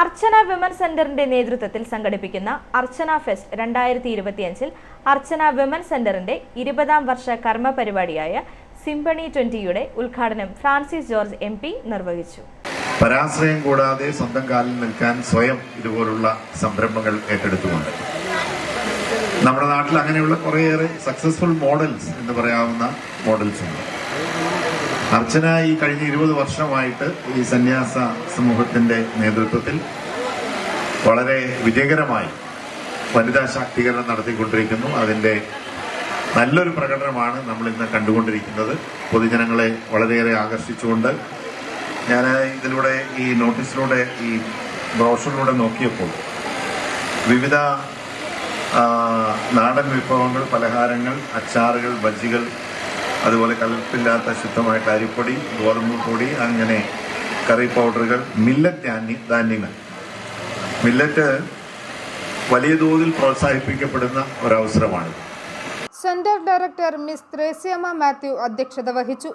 അർച്ചന women സെന്ററിന്റെ നേതൃത്വത്തിൽ സംഘടിപ്പിക്കുന്ന അർച്ചന ഫെസ്റ്റ് രണ്ടായിരത്തി ഇരുപത്തിയഞ്ചിൽ അർച്ചന വിമൻ സെന്ററിന്റെ ഇരുപതാം വർഷ കർമ്മ പരിപാടിയായ സിംപണി ട്വന്റിയുടെ ഉദ്ഘാടനം ഫ്രാൻസിസ് ജോർജ് എം പി നിർവഹിച്ചു. പരാശ്രയം കൂടാതെ സ്വന്തം കാലിൽ നിൽക്കാൻ സ്വയം ഇതുപോലുള്ള സംരംഭങ്ങൾ ഏറ്റെടുത്തുകൊണ്ട്. നമ്മുടെ നാട്ടിൽ അങ്ങനെയുള്ള കുറേയേറെ സക്സസ്ഫുൾ മോഡൽസ് എന്ന് പറയാവുന്ന മോഡൽസ് ഉണ്ട്. അർച്ചന ഈ കഴിഞ്ഞ ഇരുപത് വർഷമായിട്ട് ഈ സന്യാസ സമൂഹത്തിന്റെ നേതൃത്വത്തിൽ വളരെ വിജയകരമായി വനിതാ ശാക്തീകരണം നടത്തിക്കൊണ്ടിരിക്കുന്നു. അതിന്റെ നല്ലൊരു പ്രകടനമാണ് നമ്മൾ ഇന്ന് കണ്ടുകൊണ്ടിരിക്കുന്നത്. പൊതുജനങ്ങളെ വളരെയേറെ ആകർഷിച്ചുകൊണ്ട് ഞാൻ ഇതിലൂടെ ഈ നോട്ടീസിലൂടെ ഈ ബ്രോഷറിലൂടെ നോക്കിയപ്പോൾ വിവിധ നാടൻ വിഭവങ്ങൾ പലഹാരങ്ങൾ അച്ചാറുകൾ ബജ്ജികൾ അതുപോലെ കലപ്പില്ലാത്ത ശുദ്ധമായിട്ട് അരിപ്പൊടി ഗോതമ്പ് പൊടി അങ്ങനെ കറി പൗഡറുകൾ മില്ലറ്റ് ധാന്യ ധാന്യങ്ങൾ. മില്ലറ്റ് വലിയ തോതിൽ പ്രോത്സാഹിപ്പിക്കപ്പെടുന്ന ഒരവസരമാണ്. Centre director miss Thresiamma Mathew അധ്യക്ഷത വഹിച്ചു.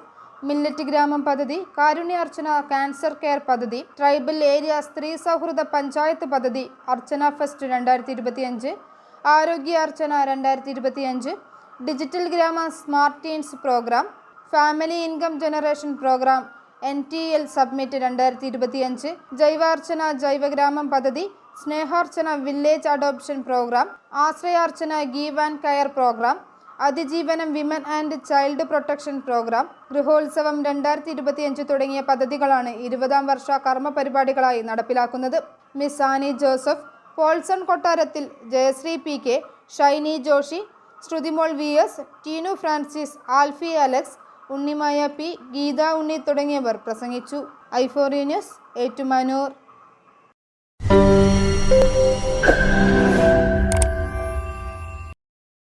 മില്ലറ്റ് ഗ്രാമം പദ്ധതി കാരുണ്യാർച്ചന കാൻസർ കെയർ പദ്ധതി ട്രൈബൽ ഏരിയ സ്ത്രീ സൗഹൃദ പഞ്ചായത്ത് പദ്ധതി അർച്ചന ഫെസ്റ്റ് രണ്ടായിരത്തി ഇരുപത്തിയഞ്ച് ആരോഗ്യ അർച്ചന രണ്ടായിരത്തി ഇരുപത്തിയഞ്ച് ഡിജിറ്റൽ ഗ്രാമ smart teens programme family income generation programme N T L submit രണ്ടായിരത്തി ഇരുപത്തിയഞ്ച് ജൈവാർച്ചന ജൈവഗ്രാമം പദ്ധതി Sneharchana village adoption programme Ashrayarchana give and care programme അതിജീവനം women and child protection programme ഗൃഹോത്സവം രണ്ടായിരത്തി ഇരുപത്തിയഞ്ച് തുടങ്ങിയ പദ്ധതികളാണ് ഇരുപതാം വർഷ കർമ്മ പരിപാടികളായി നടപ്പിലാക്കുന്നത്. Miss Annie Joseph Paulson Kottarathil Jayasree P K Shiny Joshy Sruthimol V S Teenu Francis Alfy Alex Unnimaya P Geetha Unni തുടങ്ങിയവർ പ്രസംഗിച്ചു. ഐഫോറി ന്യൂസ് ഏറ്റുമാനൂർ.